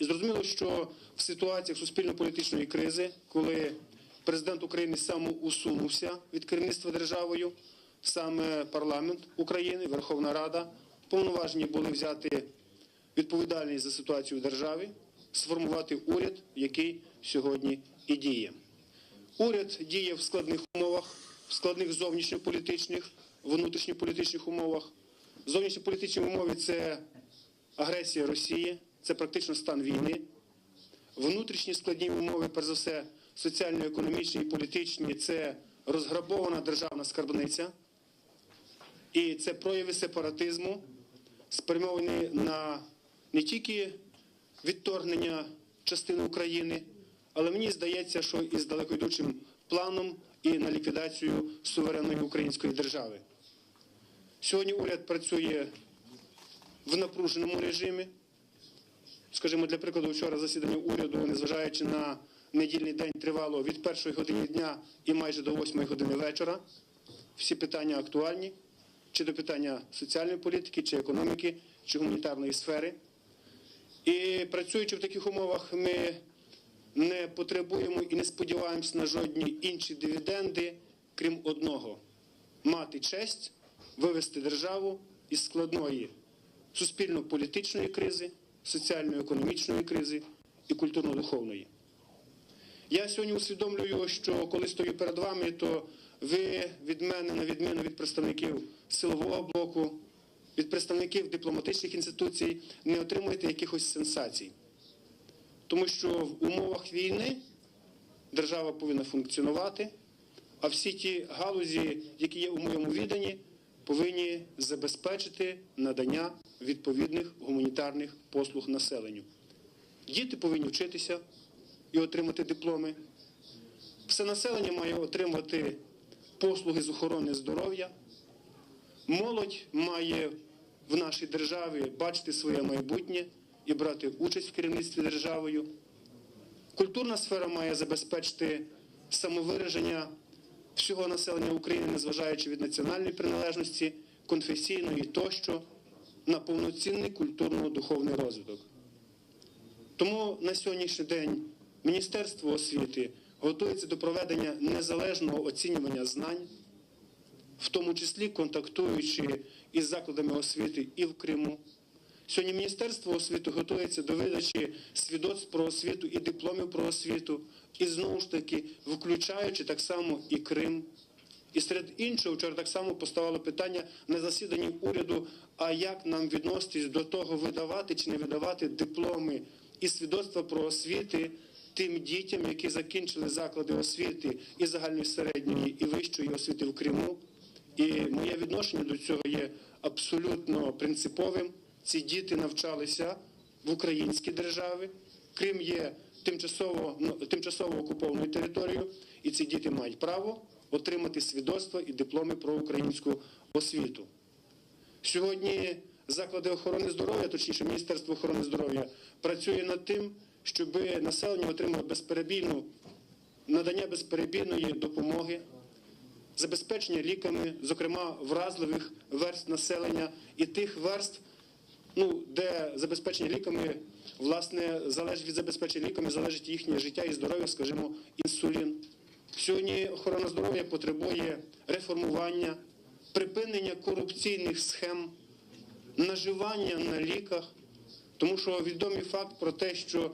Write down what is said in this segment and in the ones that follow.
І зрозуміло, що в ситуаціях суспільно-політичної кризи, коли президент України самоусунувся від керівництва державою, саме парламент України, Верховна Рада повноважені були взяти відповідальність за ситуацію в державі, сформувати уряд, який сьогодні і діє. Уряд діє в складних умовах, в складних зовнішньополітичних, внутрішньополітичних умовах. Зовнішньополітичні умови це агресія Росії, це практично стан війни. Внутрішні складні умови, перш за все, соціально-економічні і політичні, це розграбована державна скарбниця. І це прояви сепаратизму, спрямовані на не тільки відторгнення частини України, але мені здається, що із далекойдучим планом і на ліквідацію суверенної української держави. Сьогодні уряд працює в напруженому режимі. Скажімо, для прикладу, вчора засідання уряду, незважаючи на недільний день, тривало від першої години дня і майже до восьмої години вечора. Всі питання актуальні, чи до питання соціальної політики, чи економіки, чи гуманітарної сфери. І працюючи в таких умовах, ми не потребуємо і не сподіваємося на жодні інші дивіденди, крім одного мати честь вивести державу із складної суспільно-політичної кризи, соціально-економічної кризи і культурно-духовної. Я сьогодні усвідомлюю, що коли стою перед вами, то ви від мене, на відміну від представників силового блоку, від представників дипломатичних інституцій, не отримуєте якихось сенсацій. Тому що в умовах війни держава повинна функціонувати, а всі ті галузі, які є у моєму відданні, повинні забезпечити надання відповідних гуманітарних послуг населенню. Діти повинні вчитися і отримати дипломи. Все населення має отримати послуги з охорони здоров'я. Молодь має в нашій державі бачити своє майбутнє і брати участь в керівництві державою. Культурна сфера має забезпечити самовираження всього населення України, незважаючи від національної приналежності, конфесійної тощо, на повноцінний культурно-духовний розвиток. Тому на сьогоднішній день Міністерство освіти готується до проведення незалежного оцінювання знань, в тому числі контактуючи із закладами освіти і в Криму. Сьогодні Міністерство освіти готується до видачі свідоцтв про освіту і дипломів про освіту, і знову ж таки включаючи так само і Крим. І серед іншого, вчора так само поставало питання на засіданні уряду, а як нам відноситись до того, видавати чи не видавати дипломи і свідоцтва про освіти тим дітям, які закінчили заклади освіти і загальної середньої, і вищої освіти в Криму. І моє відношення до цього є абсолютно принциповим. Ці діти навчалися в українській державі. Крим є тимчасово, ну, тимчасово окупованою територією, і ці діти мають право отримати свідоцтва і дипломи про українську освіту. Сьогодні заклади охорони здоров'я, точніше, Міністерство охорони здоров'я, працює над тим, щоб населення отримало безперебійну надання безперебійної допомоги, забезпечення ліками, зокрема вразливих верст населення і тих верств, ну, де забезпечення ліками, власне, залежить від забезпечення ліками, залежить їхнє життя і здоров'я, скажімо, інсулін. Сьогодні охорона здоров'я потребує реформування, припинення корупційних схем, наживання на ліках, тому що відомий факт про те, що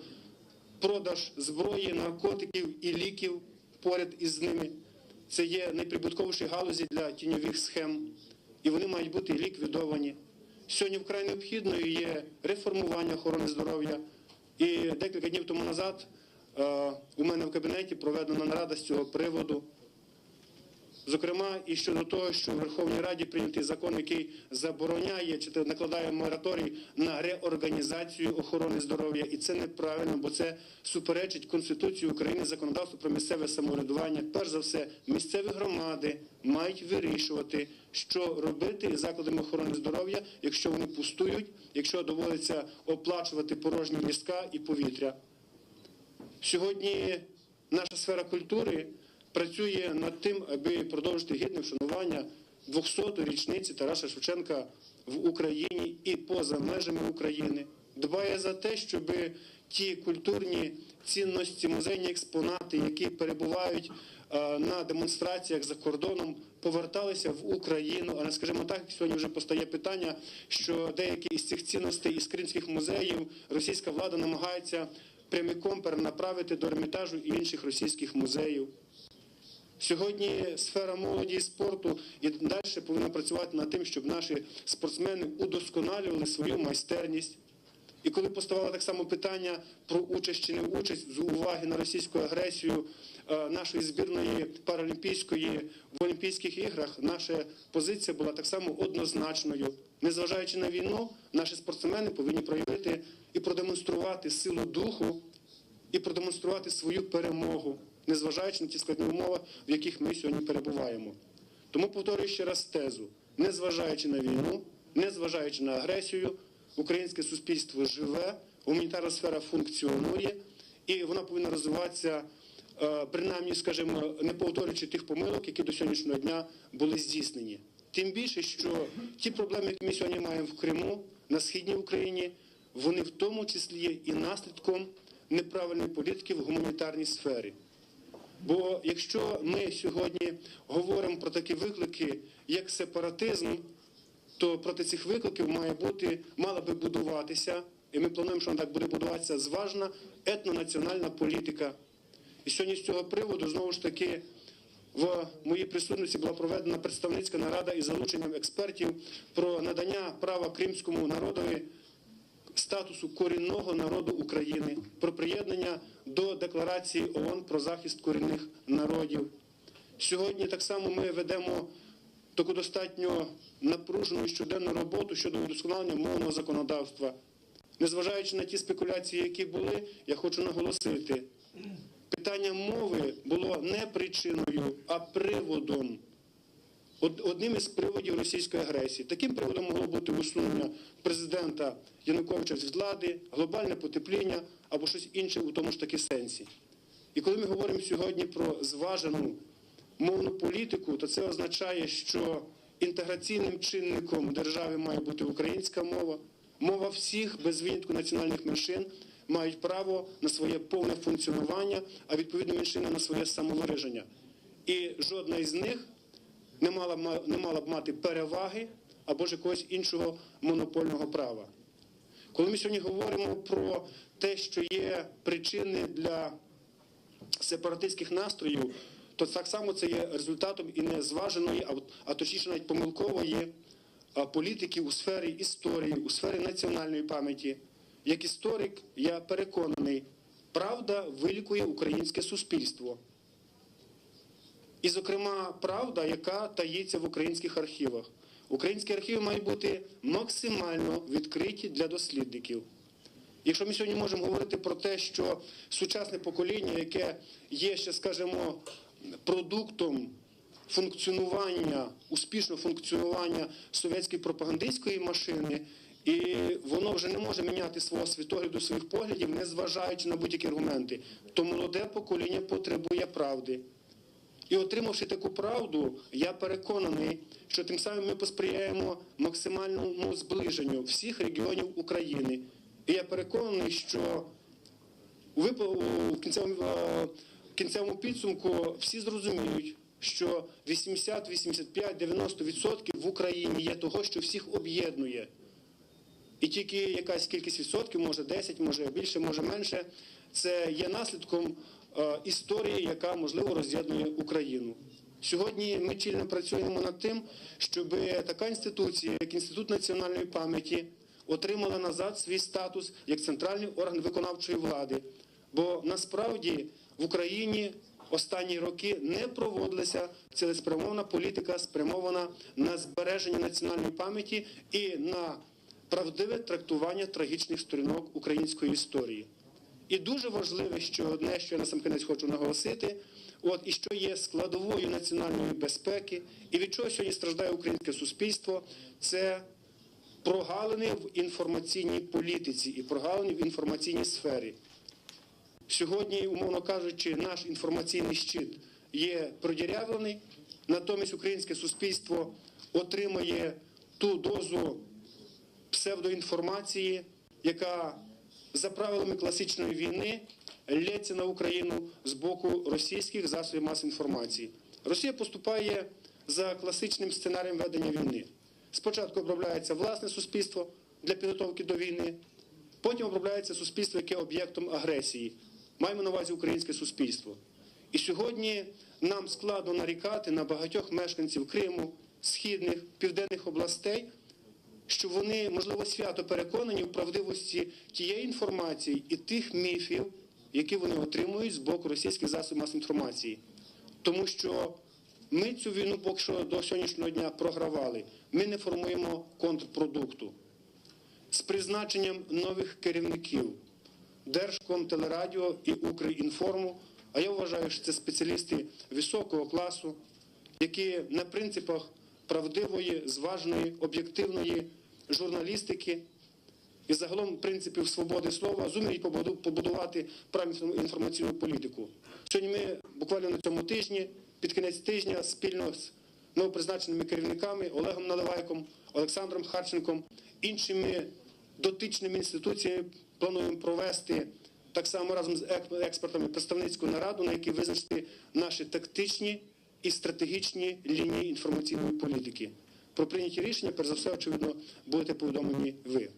продаж зброї, наркотиків і ліків поряд із ними це є найприбутковіші галузі для тіньових схем, і вони мають бути ліквідовані. Сьогодні вкрай необхідною є реформування охорони здоров'я. І декілька днів тому назад е, у мене в кабінеті проведена нарада з цього приводу. Зокрема, і щодо того, що в Верховній Раді прийнятий закон, який забороняє чи накладає мораторій на реорганізацію охорони здоров'я, і це неправильно, бо це суперечить Конституції України, законодавству про місцеве самоврядування. Перш за все, місцеві громади мають вирішувати, що робити із закладами охорони здоров'я, якщо вони пустують, якщо доводиться оплачувати порожні містка і повітря. Сьогодні наша сфера культури працює над тим, аби продовжити гідне вшанування 200-ї річниці Тараса Шевченка в Україні і поза межами України. дбає за те, щоб ті культурні цінності, музейні експонати, які перебувають е, на демонстраціях за кордоном, поверталися в Україну. А не скажімо так, сьогодні вже постає питання, що деякі із цих цінностей із кримських музеїв російська влада намагається прямиком перенаправити до Ермітажу і інших російських музеїв. Сьогодні сфера молоді і спорту і далі повинна працювати над тим, щоб наші спортсмени удосконалювали свою майстерність. І коли поставало так само питання про участь чи не участь з уваги на російську агресію е, нашої збірної паралімпійської в Олімпійських іграх, наша позиція була так само однозначною. Незважаючи на війну, наші спортсмени повинні проявити і продемонструвати силу духу і продемонструвати свою перемогу, незважаючи на ті складні умови, в яких ми сьогодні перебуваємо. Тому повторюю ще раз тезу: незважаючи на війну, незважаючи на агресію, українське суспільство живе, гуманітарна сфера функціонує, і вона повинна розвиватися, е, принаймні, скажімо, не повторюючи тих помилок, які до сьогоднішнього дня були здійснені. Тим більше, що ті проблеми, які ми сьогодні маємо в Криму, на східній Україні, вони в тому числі є і наслідком неправильної політики в гуманітарній сфері. Бо якщо ми сьогодні говоримо про такі виклики, як сепаратизм, то проти цих викликів має бути, мала би будуватися, і ми плануємо, що так буде будуватися зважна етнонаціональна політика. І сьогодні з цього приводу знову ж таки в моїй присутності була проведена представницька нарада із залученням експертів про надання права кримському народові статусу корінного народу України, про приєднання до декларації ООН про захист корінних народів. Сьогодні так само ми ведемо таку достатньо напружену щоденну роботу щодо удосконалення мовного законодавства. Незважаючи на ті спекуляції, які були, я хочу наголосити, питання мови було не причиною, а приводом. Од- Одним із приводів російської агресії. Таким приводом могло бути усунення президента Януковича з влади, глобальне потепління або щось інше у тому ж таки сенсі. І коли ми говоримо сьогодні про зважену мовну політику, то це означає, що інтеграційним чинником держави має бути українська мова. Мова всіх без винятку національних меншин мають право на своє повне функціонування, а відповідно меншини на своє самовираження. І жодна із них не мала, б не мала б мати переваги або ж якогось іншого монопольного права. Коли ми сьогодні говоримо про те, що є причини для сепаратистських настроїв, то так само це є результатом і незваженої, а, точніше навіть помилкової а, політики у сфері історії, у сфері національної пам'яті. Як історик, я переконаний, правда вилікує українське суспільство. І, зокрема, правда, яка таїться в українських архівах. Українські архіви мають бути максимально відкриті для дослідників. Якщо ми сьогодні можемо говорити про те, що сучасне покоління, яке є ще, скажімо, продуктом функціонування, успішного функціонування совєтської пропагандистської машини, і воно вже не може міняти свого світогляду, своїх поглядів, незважаючи на будь-які аргументи, то молоде покоління потребує правди. І отримавши таку правду, я переконаний, що тим самим ми посприяємо максимальному зближенню всіх регіонів України. І я переконаний, що у кінцевому, е, кінцевому підсумку всі зрозуміють, що 80, 85, 90% в Україні є того, що всіх об'єднує. І тільки якась кількість відсотків, може 10, може більше, може менше, це є наслідком історії, яка можливо роз'єднує Україну. Сьогодні ми чільно працюємо над тим, щоб така інституція, як Інститут національної пам'яті, отримала назад свій статус як центральний орган виконавчої влади. Бо насправді в Україні останні роки не проводилася цілеспрямована політика, спрямована на збереження національної пам'яті і на правдиве трактування трагічних сторінок української історії. І дуже важливе, що одне, що я насамкінець хочу наголосити, от і що є складовою національної безпеки, і від чого сьогодні страждає українське суспільство, це прогалини в інформаційній політиці і прогалини в інформаційній сфері. Сьогодні, умовно кажучи, наш інформаційний щит є продірявлений, натомість українське суспільство отримує ту дозу псевдоінформації, яка за правилами класичної війни лється на Україну з боку російських засобів масової інформації. Росія поступає за класичним сценарієм ведення війни. Спочатку обробляється власне суспільство для підготовки до війни, потім обробляється суспільство, яке об'єктом агресії. Маємо на увазі українське суспільство. І сьогодні нам складно нарікати на багатьох мешканців Криму, східних, південних областей, що вони, можливо, свято переконані в правдивості тієї інформації і тих міфів, які вони отримують з боку російських засобів масової інформації. Тому що ми цю війну поки що до сьогоднішнього дня програвали. Ми не формуємо контрпродукту. З призначенням нових керівників Держкомтелерадіо і Укрінформу, а я вважаю, що це спеціалісти високого класу, які на принципах правдивої, зважної, об'єктивної журналістики і загалом принципів свободи слова зуміють побуду- побудувати правильну інформаційну політику. Сьогодні ми буквально на цьому тижні, під кінець тижня, спільно з новопризначеними керівниками Олегом Наливайком, Олександром Харченком, іншими дотичними інституціями плануємо провести так само разом з ек- експертами представницьку нараду, на якій визначити наші тактичні і стратегічні лінії інформаційної політики. Про прийняті рішення, перш за все, очевидно, будете повідомлені ви.